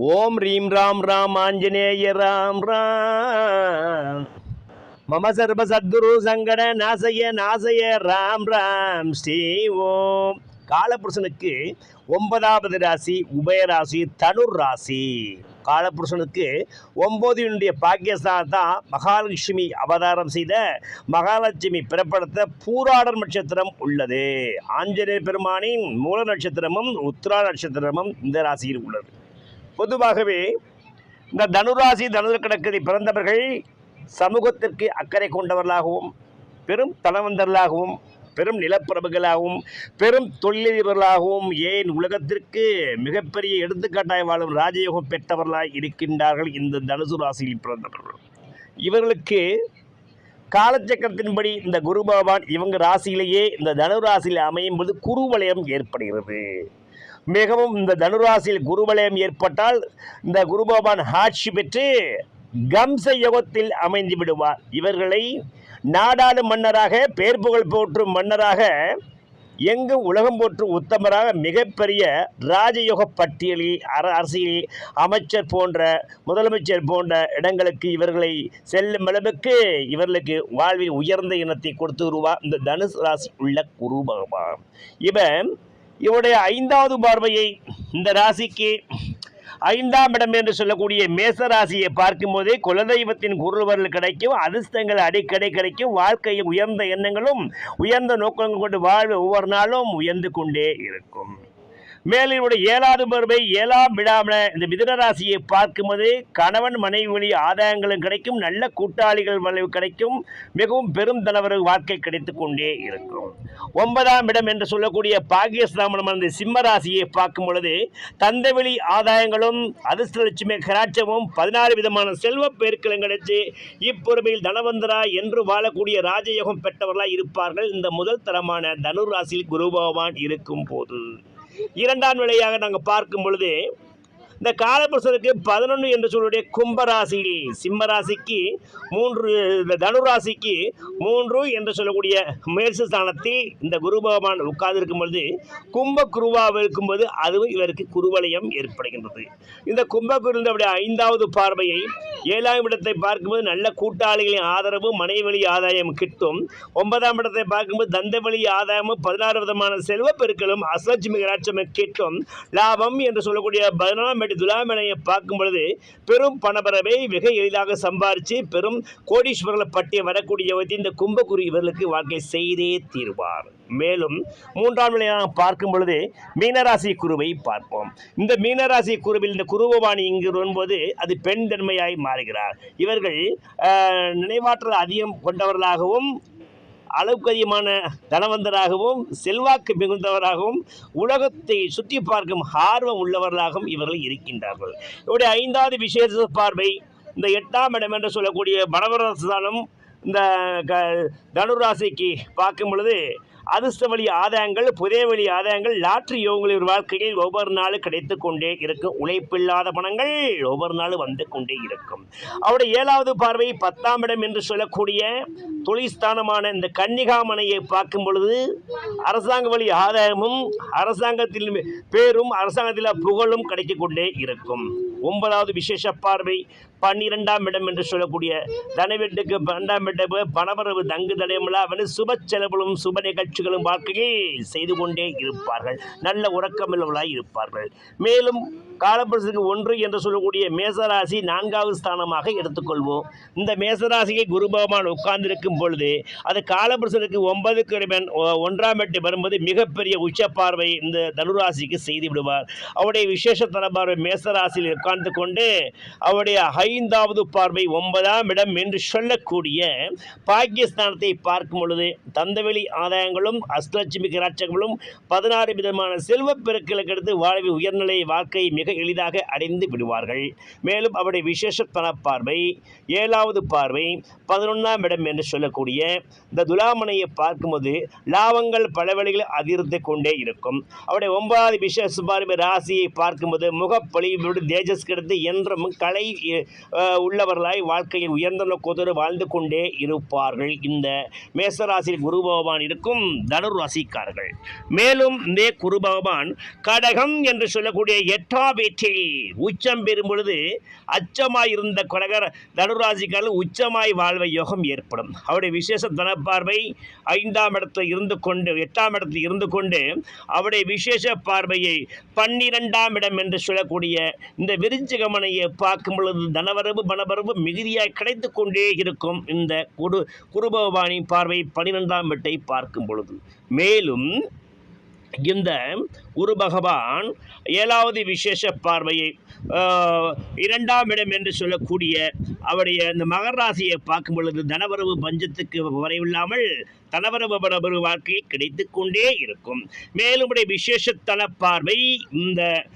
ஓம் ரீம் ராம் ராம் ஆஞ்சநேய ராம் ராம். மம சர்வ சத்குரு சங்கட நாசய நாசய ராம் ராம். ஸ்ரீ ஓம். காலபுருஷனுக்கு ஒன்பதாவது ராசி உபயராசி தனுர் ராசி. காலபுருஷனுக்கு ஒன்பதினுடைய பாக்கியஸ்தான் தான் மகாலட்சுமி அவதாரம் செய்த மகாலட்சுமி பிறப்படுத்த பூராடர் நட்சத்திரம் உள்ளது. ஆஞ்சநேய பெருமானின் மூல நட்சத்திரமும் உத்திரா நட்சத்திரமும் இந்த ராசியில் உள்ளது. பொதுவாகவே இந்த தனுராசி தனுர் கிடக்கதி பிறந்தவர்கள் சமூகத்திற்கு அக்கறை கொண்டவர்களாகவும் பெரும் தனவந்தர்களாகவும் பெரும் நிலப்பிரபுகளாகவும் பெரும் தொழிலதிபர்களாகவும் ஏன் உலகத்திற்கு மிகப்பெரிய எடுத்துக்காட்டாய் வாழும் ராஜயோகம் பெற்றவர்களாய் இருக்கின்றார்கள் இந்த தனுசு ராசியில் பிறந்தவர்கள். இவர்களுக்கு காலச்சக்கரத்தின்படி இந்த குரு பகவான் இவங்க ராசியிலேயே இந்த தனுராசியில் அமையும் போது குருவலயம் ஏற்படுகிறது. மிகவும் இந்த தனுராசியில் குருவலயம் ஏற்பட்டால் இந்த குரு பகவான் ஆட்சி பெற்று கம்ச யுகத்தில் அமைந்து விடுவார். இவர்களை நாடாளு மன்னராக பேர் புகழ் போற்றும் மன்னராக எங்கும் உலகம் போற்றும் உத்தமராக மிகப்பெரிய ராஜயோக பட்டியலில் அர அரசியல் அமைச்சர் போன்ற முதலமைச்சர் போன்ற இடங்களுக்கு இவர்களை செல்லும் அளவுக்கு இவர்களுக்கு வாழ்வில் உயர்ந்த இனத்தை கொடுத்து வருவா இந்த தனுசு ராசி உள்ள குரு பகவான். இவன் இவருடைய ஐந்தாவது பார்வையை இந்த ராசிக்கு ஐந்தாம் இடம் என்று சொல்லக்கூடிய மேச ராசியை பார்க்கும்போதே குலதெய்வத்தின் குருவர்கள் கிடைக்கும் அதிர்ஷ்டங்கள் அடிக்கடி கிடைக்கும் வாழ்க்கையில் உயர்ந்த எண்ணங்களும் உயர்ந்த நோக்கங்கள் கொண்டு வாழ்வு ஒவ்வொரு நாளும் உயர்ந்து கொண்டே இருக்கும். மேலும் இவருடைய ஏழாவது பருவை ஏழாம் விடாமல. இந்த மிதுன ராசியை பார்க்கும்போது கணவன் மனைவி வழி ஆதாயங்களும் கிடைக்கும் நல்ல கூட்டாளிகள் வளைவு கிடைக்கும் மிகவும் பெரும் தலைவர் வாழ்க்கை கிடைத்துக் கொண்டே இருக்கும். ஒன்பதாம் இடம் என்று சொல்லக்கூடிய பாகியஸ்தாமனம் அந்த சிம்ம ராசியை பார்க்கும் பொழுது தந்தவெளி ஆதாயங்களும் அதிர்ஷ்டலட்சுமி கராட்சமும் பதினாறு விதமான செல்வ பெருக்களும் கிடைத்து இப்பொறுமையில் தனவந்தரா என்று வாழக்கூடிய ராஜயோகம் பெற்றவர்களாக இருப்பார்கள். இந்த முதல் தரமான தனுர் ராசியில் குரு பகவான் இருக்கும் போது. இரண்டாம் நிலையாக நாங்கள் பார்க்கும் பொழுது இந்த காலபுருஷனுக்கு பதினொன்று என்று சொல்லக்கூடிய கும்பராசியில் சிம்மராசிக்கு மூன்று இந்த தனுராசிக்கு மூன்று என்று சொல்லக்கூடிய முயற்சி ஸ்தானத்தில் இந்த குரு பகவான் உட்கார்ந்திருக்கும் பொழுது கும்ப குருவாக இருக்கும்போது அதுவும் இவருக்கு குருவலயம் ஏற்படுகின்றது. இந்த கும்பகுருந்தவுடைய ஐந்தாவது பார்வையை ஏழாம் இடத்தை பார்க்கும்போது நல்ல கூட்டாளிகளின் ஆதரவு மனைவழி ஆதாயம் கிட்டும். ஒன்பதாம் இடத்தை பார்க்கும்போது தந்தவழி ஆதாயமும் பதினாறு விதமான செல்வ பெருக்களும் அசலட்சுமி கிட்டும். லாபம் என்று சொல்லக்கூடிய பதினாலாம் இடம் துலாமனையை பார்க்கும் பொழுது பெரும் பணபரவை மிக எளிதாக சம்பாரித்து பெரும் கோடீஸ்வரர்களை பட்டிய வரக்கூடிய இந்த கும்பகுரு இவர்களுக்கு வாழ்க்கை செய்தே தீர்வார். மேலும் மூன்றாம் நிலையாக பார்க்கும் பொழுது மீனராசி குருவை பார்ப்போம். இந்த மீனராசி குருவில் இந்த குருபவாணி இங்கு வரும்போது அது பெண் தன்மையாய் மாறுகிறார். இவர்கள் நினைவாற்றல் அதிகம் கொண்டவர்களாகவும் அளவுக்கு அதிகமான தனவந்தராகவும் செல்வாக்கு மிகுந்தவராகவும் உலகத்தை சுற்றி பார்க்கும் ஆர்வம் உள்ளவர்களாகவும் இவர்கள் இருக்கின்றார்கள். இவருடைய ஐந்தாவது விசேஷ பார்வை இந்த எட்டாம் இடம் என்று சொல்லக்கூடிய பனவரஸ்தானம் இந்த க தனுராசிக்கு பார்க்கும் பொழுது அதிர்ஷ்ட வழி ஆதாயங்கள் புதே வழி ஆதாயங்கள் லாட்ரி யோகங்கள் வாழ்க்கையில் ஒவ்வொரு நாளும் கிடைத்து கொண்டே இருக்கும். உழைப்பில்லாத பணங்கள் ஒவ்வொரு நாளும் வந்து கொண்டே இருக்கும். அவருடைய ஏழாவது பார்வை பத்தாம் இடம் என்று சொல்லக்கூடிய தொழில்ஸ்தானமான இந்த கன்னிகாமனையை பார்க்கும் பொழுது அரசாங்க வழி ஆதாயமும் அரசாங்கத்தில் பேரும் அரசாங்கத்தில் புகழும் கிடைத்துக்கொண்டே இருக்கும். ஒன்பதாவது விசேஷ பார்வை பன்னிரெண்டாம் இடம் என்று சொல்லக்கூடிய தனவெட்டுக்கு பன்னெண்டாம் இடம் பணவரவு தங்கு தடையமில்லா அவனு சுப செலவுகளும் சுப முயற்சிகளும் வாழ்க்கையில் செய்து கொண்டே இருப்பார்கள். நல்ல உறக்கமில்லவர்களாய் இருப்பார்கள். மேலும் காலப்பரிசுக்கு ஒன்று என்று சொல்லக்கூடிய மேசராசி நான்காவது ஸ்தானமாக எடுத்துக்கொள்வோம். இந்த மேசராசியை குரு பகவான் உட்கார்ந்திருக்கும் பொழுது அது காலபுருஷனுக்கு ஒன்பதுக்கு இறைவன் ஒ- ஒன்றாம் எட்டு வரும்போது மிகப்பெரிய உச்ச பார்வை இந்த தனுராசிக்கு செய்து விடுவார். அவருடைய விசேஷ பார்வை மேசராசியில் உட்கார்ந்து கொண்டு அவருடைய ஐந்தாவது பார்வை ஒன்பதாம் இடம் என்று சொல்லக்கூடிய பாக்கியஸ்தானத்தை பார்க்கும் பொழுது தந்தவெளி ஆதாயங்களும் அஷ்டலட்சுமி கிராட்சங்களும் பதினாறு விதமான செல்வப் பெருக்களுக்கு அடுத்து வாழ்வில் உயர்நிலை வாழ்க்கை மிக எளிதாக அடைந்து விடுவார்கள். மேலும் அவருடைய விசேஷ பார்வை ஏழாவது பார்வை பதினொன்றாம் இடம் என்று சொல்லக்கூடிய இந்த துலாமனையை பார்க்கும்போது லாபங்கள் பல வழிகளில் அதிர்ந்து கொண்டே இருக்கும். அவருடைய ஒன்பதாவது விசேஷ பார்வை ராசியை பார்க்கும்போது முகப்பொழிவோடு தேஜஸ் கிடைத்து என்றும் கலை உள்ளவர்களாய் வாழ்க்கையில் உயர்ந்த நோக்கத்தோடு வாழ்ந்து கொண்டே இருப்பார்கள். இந்த மேசராசியில் குரு பகவான் இருக்கும் தனுர் ராசிக்காரர்கள். மேலும் இந்த குரு பகவான் கடகம் என்று சொல்லக்கூடிய எட்டாம் வீட்டில் உச்சம் பெறும் பொழுது அச்சமாய் இருந்த கொடகர் தனுராசிக்காரர்கள் உச்சமாய் வாழ்வை யோகம் ஏற்படும். அவருடைய விசேஷ தனப்பார்வை ஐந்தாம் இடத்தில் இருந்து கொண்டு எட்டாம் இடத்தில் இருந்து கொண்டு அவருடைய விசேஷ பார்வையை பன்னிரெண்டாம் இடம் என்று சொல்லக்கூடிய இந்த விருஞ்சிகமனையை பார்க்கும் பொழுது தனவரவு பணவரவு மிகுதியாய் கிடைத்து கொண்டே இருக்கும் இந்த குரு குருபவானி பார்வை பன்னிரெண்டாம் வீட்டை பார்க்கும் பொழுது மேலும் இந்த குரு பகவான் ஏழாவது விசேஷ பார்வையை இரண்டாம் இடம் என்று சொல்லக்கூடிய அவருடைய இந்த மகராசியை பார்க்கும் பொழுது தனவரவு பஞ்சத்துக்கு வரைவில்லாமல் தனவரவு பரவரு வாழ்க்கையை கிடைத்து கொண்டே இருக்கும். மேலும் உடைய விசேஷத்தன பார்வை இந்த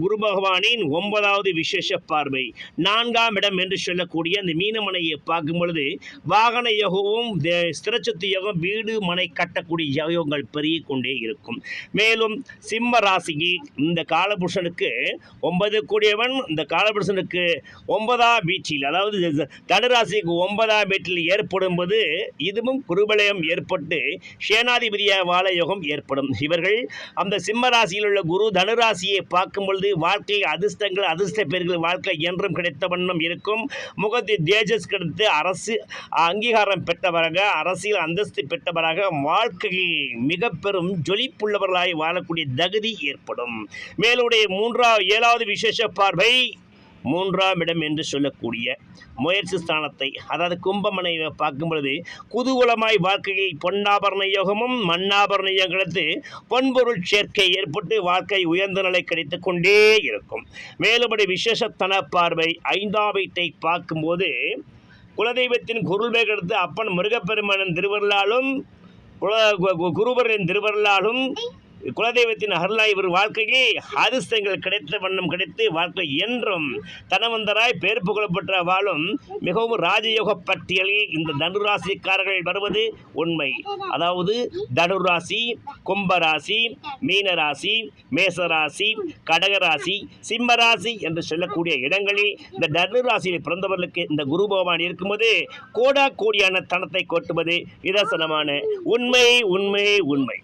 குரு பகவானின் ஒன்பதாவது விசேஷ பார்வை. நான்காம் இடம் என்று சொல்லக்கூடிய அந்த மீனமனையை பார்க்கும் பொழுது வாகன யோகமும் தே- ஸ்திரச்சத்து யோகம் வீடு மனை கட்டக்கூடிய யோகங்கள் பெருகி கொண்டே இருக்கும். மேலும் சிம்ம ராசிக்கு இந்த காலபுருஷனுக்கு ஒன்பது கூடியவன் இந்த காலபுருஷனுக்கு ஒன்பதாம் வீட்டில் அதாவது தனுராசிக்கு ஒன்பதாம் வீட்டில் ஏற்படும் போது இதுவும் குருபலயம் ஏற்பட்டு சேனாதிபதியாக வாழ யோகம் ஏற்படும். இவர்கள் அந்த சிம்ம ராசியில் உள்ள குரு தனுராசியை பார்க்கும் பொழுது வாழ்க்கை அதிர்ஷ்டங்கள் அதிர்ஷ்ட பேர்கள் வாழ்க்கை என்றும் கிடைத்த வண்ணம் இருக்கும். முகத்தில் தேஜஸ் கிடைத்து அரசு அங்கீகாரம் பெற்றவராக அரசியல் அந்தஸ்து பெற்றவராக வாழ்க்கையில் மிக பெரும் ஜொலிப்புள்ளவர்களாய் வாழக்கூடிய தகுதி ஏற்படும். மேலுடைய மூன்றாவது ஏழாவது விசேஷ பார்வை மூன்றாம் இடம் என்று சொல்லக்கூடிய முயற்சி ஸ்தானத்தை அதாவது கும்பமனை பார்க்கும் பொழுது குதூகூலமாய் வாழ்க்கையில் பொன்னாபரண யோகமும் மண்ணாபரண யோகத்து பொன்பொருள் சேர்க்கை ஏற்பட்டு வாழ்க்கை உயர்ந்த நிலை கிடைத்து கொண்டே இருக்கும். மேலும்படி விசேஷத்தன பார்வை ஐந்தாம் வீட்டை பார்க்கும்போது குலதெய்வத்தின் குருள்மை கெடுத்து அப்பன் முருகப்பெருமானின் திருவருளாலும் குல கு- குருவரின் திருவருளாலும் குலதெய்வத்தின் அருளாய் இவர் வாழ்க்கையே அதிர்ஷ்டங்கள் கிடைத்த வண்ணம் கிடைத்து வாழ்க்கை என்றும் தனவந்தராய் பேர் புகழப்பெற்ற வாழும் மிகவும் ராஜயோக பட்டியலில் இந்த தனுராசிக்காரர்கள் வருவது உண்மை. அதாவது தனுராசி கும்பராசி மீனராசி மேசராசி கடகராசி சிம்மராசி என்று சொல்லக்கூடிய இடங்களில் இந்த தனுராசியில் பிறந்தவர்களுக்கு இந்த குரு பகவான் இருக்கும்போது கோடா கோடியான தனத்தை கொட்டுவது நிதர்சனமான உண்மை உண்மை உண்மை.